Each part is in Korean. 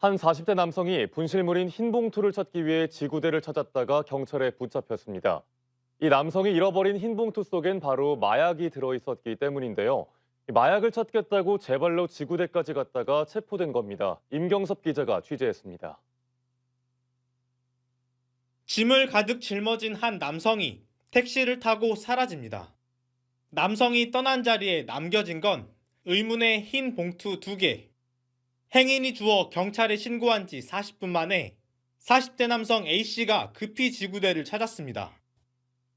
한 40대 남성이 분실물인 흰 봉투를 찾기 위해 지구대를 찾았다가 경찰에 붙잡혔습니다. 이 남성이 잃어버린 흰 봉투 속엔 바로 마약이 들어있었기 때문인데요. 이 마약을 찾겠다고 제발로 지구대까지 갔다가 체포된 겁니다. 임경섭 기자가 취재했습니다. 짐을 가득 짊어진 한 남성이 택시를 타고 사라집니다. 남성이 떠난 자리에 남겨진 건 의문의 흰 봉투 두 개. 행인이 주워 경찰에 신고한 지 40분 만에 40대 남성 A씨가 급히 지구대를 찾았습니다.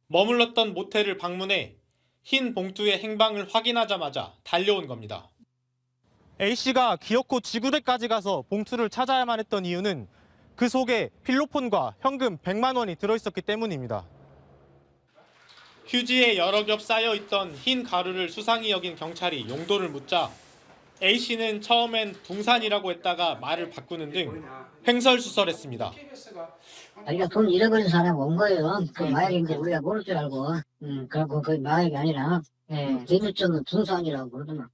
머물렀던 모텔을 방문해 흰 봉투의 행방을 확인하자마자 달려온 겁니다. A씨가 기어코 지구대까지 가서 봉투를 찾아야만 했던 이유는 그 속에 필로폰과 현금 100만 원이 들어있었기 때문입니다. 휴지에 여러 겹 쌓여 있던 흰 가루를 수상히 여긴 경찰이 용도를 묻자 A 씨는 처음엔 붕산이라고 했다가 말을 바꾸는 등 횡설수설했습니다. 자기가 돈 잃어버린 사람 온 거예요. 그 마약인데 우리가 모를 줄 알고, 음, 그리고 그 마약이 아니라, 예, 기술적인 분산이라고 그러더만.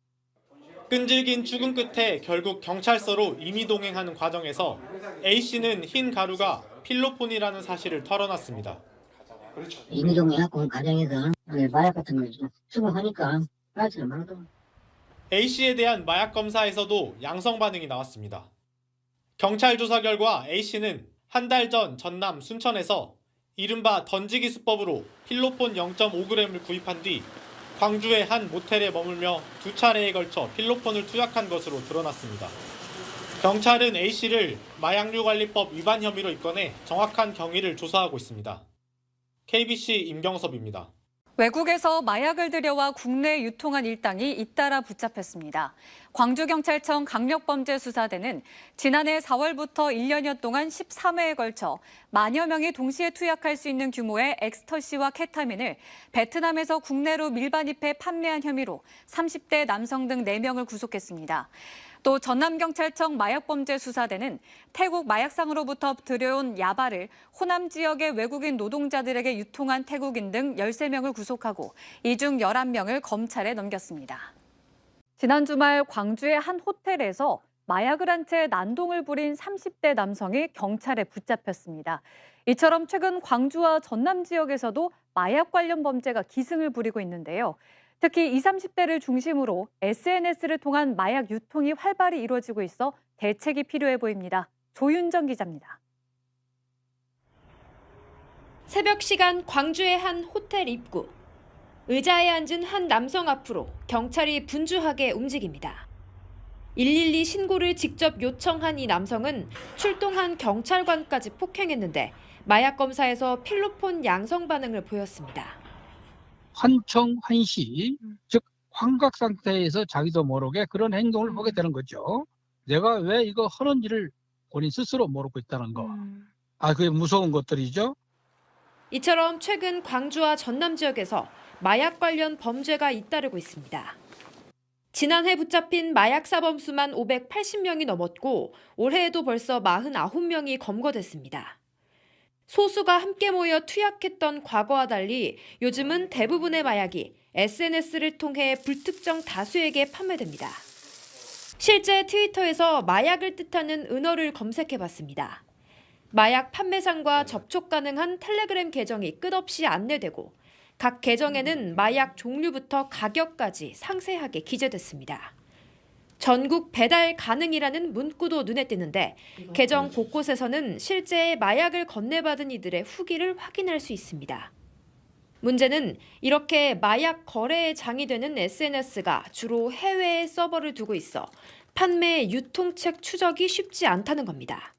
끈질긴 추궁 끝에 결국 경찰서로 임의 동행하는 과정에서 A 씨는 흰 가루가 필로폰이라는 사실을 털어놨습니다. 온 가정에서 예, 마약 같은 걸 수급하니까 알지를 모르더만. A 씨에 대한 마약 검사에서도 양성 반응이 나왔습니다. 경찰 조사 결과 A 씨는 한 달 전 전남 순천에서 이른바 던지기 수법으로 필로폰 0.5g을 구입한 뒤 광주의 한 모텔에 머물며 두 차례에 걸쳐 필로폰을 투약한 것으로 드러났습니다. 경찰은 A 씨를 마약류 관리법 위반 혐의로 입건해 정확한 경위를 조사하고 있습니다. KBC 임경섭입니다. 외국에서 마약을 들여와 국내에 유통한 일당이 잇따라 붙잡혔습니다. 광주경찰청 강력범죄수사대는 지난해 4월부터 1년여 동안 13회에 걸쳐 만여 명이 동시에 투약할 수 있는 규모의 엑스터시와 케타민을 베트남에서 국내로 밀반입해 판매한 혐의로 30대 남성 등 4명을 구속했습니다. 또 전남경찰청 마약범죄수사대는 태국 마약상으로부터 들여온 야바를 호남 지역의 외국인 노동자들에게 유통한 태국인 등 13명을 구속하고 이 중 11명을 검찰에 넘겼습니다. 지난 주말 광주의 한 호텔에서 마약을 한 채 난동을 부린 30대 남성이 경찰에 붙잡혔습니다. 이처럼 최근 광주와 전남 지역에서도 마약 관련 범죄가 기승을 부리고 있는데요. 특히 20, 30대를 중심으로 SNS를 통한 마약 유통이 활발히 이루어지고 있어 대책이 필요해 보입니다. 조윤정 기자입니다. 새벽 시간 광주의 한 호텔 입구. 의자에 앉은 한 남성 앞으로 경찰이 분주하게 움직입니다. 112 신고를 직접 요청한 이 남성은 출동한 경찰관까지 폭행했는데 마약 검사에서 필로폰 양성 반응을 보였습니다. 환청 환시 즉 환각 상태에서 자기도 모르게 그런 행동을 보게 되는 거죠. 내가 왜 이거 하는지를 본인 스스로 모르고 있다는 거. 아 그게 무서운 것들이죠. 이처럼 최근 광주와 전남 지역에서 마약 관련 범죄가 잇따르고 있습니다. 지난해 붙잡힌 마약 사범 수만 580명이 넘었고 올해에도 벌써 49명이 검거됐습니다. 소수가 함께 모여 투약했던 과거와 달리 요즘은 대부분의 마약이 SNS를 통해 불특정 다수에게 판매됩니다. 실제 트위터에서 마약을 뜻하는 은어를 검색해 봤습니다. 마약 판매상과 접촉 가능한 텔레그램 계정이 끝없이 안내되고 각 계정에는 마약 종류부터 가격까지 상세하게 기재됐습니다. 전국 배달 가능이라는 문구도 눈에 띄는데 계정 곳곳에서는 실제 마약을 건네받은 이들의 후기를 확인할 수 있습니다. 문제는 이렇게 마약 거래의 장이 되는 SNS가 주로 해외에 서버를 두고 있어 판매 유통책 추적이 쉽지 않다는 겁니다.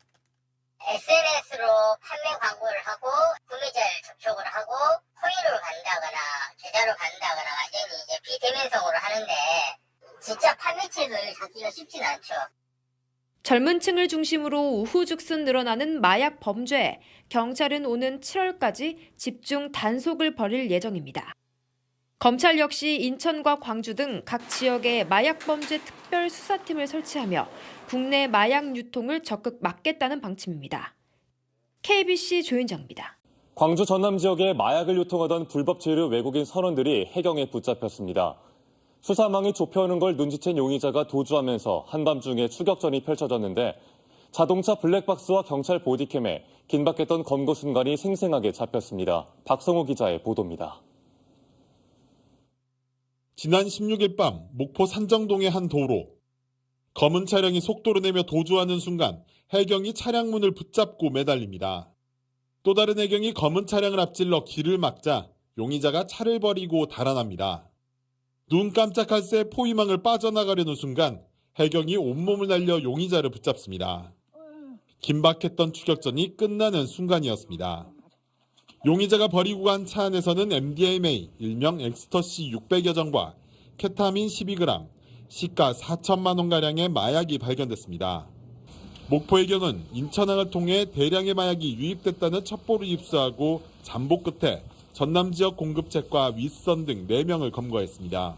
SNS로 판매 광고를 하고 구매자를 접촉을 하고 코인으로 간다거나 계좌로 간다거나 완전히 이제 비대면성으로 하는데 진짜 판매책을 찾기가 쉽진 않죠. 젊은 층을 중심으로 우후죽순 늘어나는 마약 범죄에 경찰은 오는 7월까지 집중 단속을 벌일 예정입니다. 검찰 역시 인천과 광주 등 각 지역에 마약 범죄 특별 수사팀을 설치하며 국내 마약 유통을 적극 막겠다는 방침입니다. KBC 조윤정입니다. 광주 전남 지역에 마약을 유통하던 불법 체류 외국인 선원들이 해경에 붙잡혔습니다. 수사망이 좁혀오는 걸 눈치챈 용의자가 도주하면서 한밤중에 추격전이 펼쳐졌는데 자동차 블랙박스와 경찰 보디캠에 긴박했던 검거 순간이 생생하게 잡혔습니다. 박성호 기자의 보도입니다. 지난 16일 밤 목포 산정동의 한 도로. 검은 차량이 속도를 내며 도주하는 순간 해경이 차량 문을 붙잡고 매달립니다. 또 다른 해경이 검은 차량을 앞질러 길을 막자 용의자가 차를 버리고 달아납니다. 눈 깜짝할 새 포위망을 빠져나가려는 순간 해경이 온몸을 날려 용의자를 붙잡습니다. 긴박했던 추격전이 끝나는 순간이었습니다. 용의자가 버리고 간 차 안에서는 MDMA, 일명 엑스터시 600여 정과 케타민 12g, 시가 4천만 원가량의 마약이 발견됐습니다. 목포 해경은 인천항을 통해 대량의 마약이 유입됐다는 첩보를 입수하고 잠복 끝에 전남 지역 공급책과 윗선 등 4명을 검거했습니다.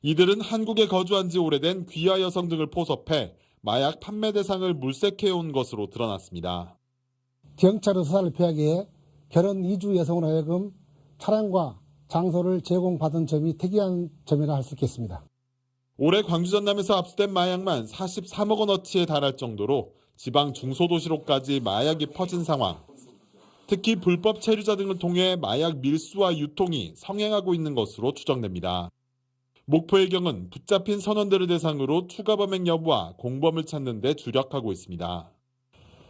이들은 한국에 거주한 지 오래된 귀화 여성 등을 포섭해 마약 판매 대상을 물색해온 것으로 드러났습니다. 경찰의 수사를 피하기 위해 결혼 이주 여성으로 하여금 차량과 장소를 제공받은 점이 특이한 점이라 할 수 있겠습니다. 올해 광주 전남에서 압수된 마약만 43억 원어치에 달할 정도로 지방 중소도시로까지 마약이 퍼진 상황. 특히 불법 체류자 등을 통해 마약 밀수와 유통이 성행하고 있는 것으로 추정됩니다. 목포해경은 붙잡힌 선원들을 대상으로 추가 범행 여부와 공범을 찾는 데 주력하고 있습니다.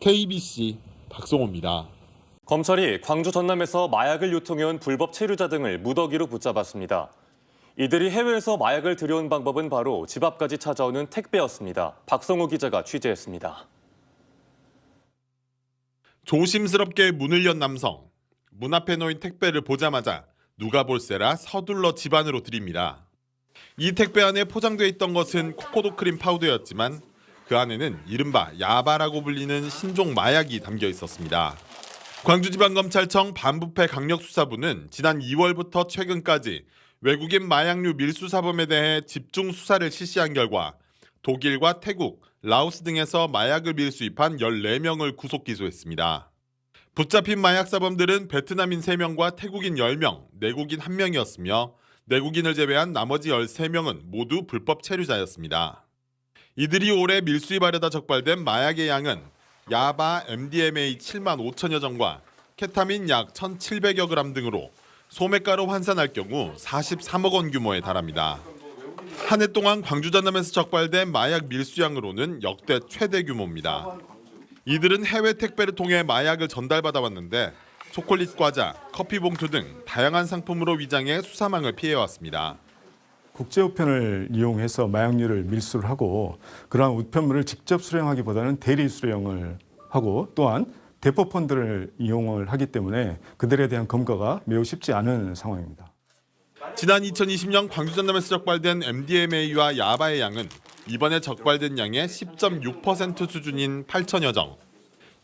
KBC 박성호입니다. 검찰이 광주 전남에서 마약을 유통해온 불법 체류자 등을 무더기로 붙잡았습니다. 이들이 해외에서 마약을 들여온 방법은 바로 집 앞까지 찾아오는 택배였습니다. 박성호 기자가 취재했습니다. 조심스럽게 문을 연 남성. 문 앞에 놓인 택배를 보자마자 누가 볼세라 서둘러 집 안으로 들입니다. 이 택배 안에 포장되어 있던 것은 코코도 크림 파우더였지만 그 안에는 이른바 야바라고 불리는 신종 마약이 담겨 있었습니다. 광주지방검찰청 반부패 강력수사부는 지난 2월부터 최근까지 외국인 마약류 밀수 사범에 대해 집중 수사를 실시한 결과 독일과 태국, 라오스 등에서 마약을 밀수입한 14명을 구속 기소했습니다. 붙잡힌 마약 사범들은 베트남인 3명과 태국인 10명, 내국인 1명이었으며 내국인을 제외한 나머지 13명은 모두 불법 체류자였습니다. 이들이 올해 밀수입하려다 적발된 마약의 양은 야바 MDMA 7만 5천여 정과 케타민 약 1,700여 그램 등으로 소매가로 환산할 경우 43억 원 규모에 달합니다. 한 해 동안 광주 전남에서 적발된 마약 밀수량으로는 역대 최대 규모입니다. 이들은 해외 택배를 통해 마약을 전달받아 왔는데 초콜릿 과자, 커피 봉투 등 다양한 상품으로 위장해 수사망을 피해왔습니다. 국제 우편을 이용해서 마약류를 밀수를 하고 그러한 우편물을 직접 수령하기보다는 대리 수령을 하고 또한 대포 펀드를 이용을 하기 때문에 그들에 대한 검거가 매우 쉽지 않은 상황입니다. 지난 2020년 광주 전남에서 적발된 MDMA와 야바의 양은 이번에 적발된 양의 10.6% 수준인 8천여 정.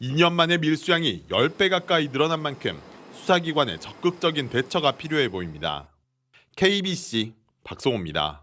2년 만에 밀수량이 10배 가까이 늘어난 만큼 수사기관의 적극적인 대처가 필요해 보입니다. KBC 박성호입니다.